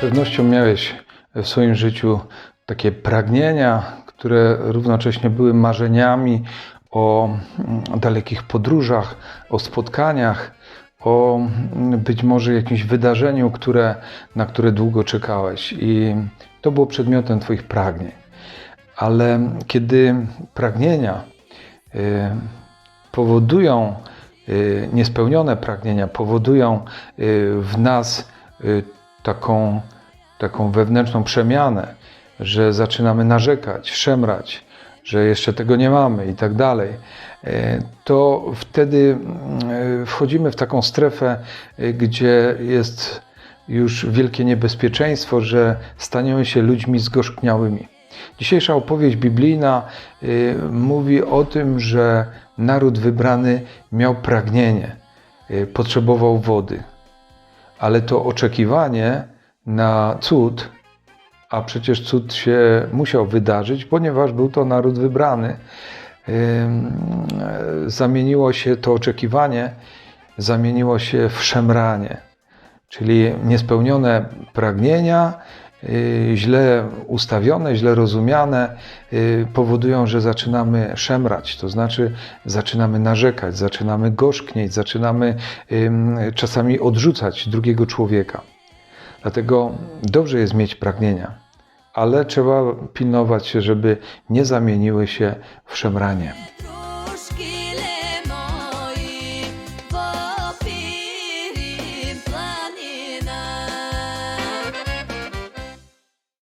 pewnością miałeś w swoim życiu takie pragnienia, które równocześnie były marzeniami o mm, dalekich podróżach, o spotkaniach, o mm, być może jakimś wydarzeniu, które, na które długo czekałeś. I to było przedmiotem Twoich pragnień. Ale kiedy pragnienia y, powodują, y, niespełnione pragnienia powodują y, w nas y, taką, taką wewnętrzną przemianę, że zaczynamy narzekać, szemrać, że jeszcze tego nie mamy i tak dalej, y, to wtedy y, wchodzimy w taką strefę, y, gdzie jest już wielkie niebezpieczeństwo, że staniemy się ludźmi zgorzkniałymi. Dzisiejsza opowieść biblijna mówi o tym, że naród wybrany miał pragnienie, potrzebował wody, ale to oczekiwanie na cud, a przecież cud się musiał wydarzyć, ponieważ był to naród wybrany, y, zamieniło się to oczekiwanie, zamieniło się w szemranie, czyli niespełnione pragnienia, y, źle ustawione, źle rozumiane, y, powodują, że zaczynamy szemrać, to znaczy zaczynamy narzekać, zaczynamy gorzknieć, zaczynamy czasami odrzucać drugiego człowieka. Dlatego dobrze jest mieć pragnienia, ale trzeba pilnować się, żeby nie zamieniły się w szemranie.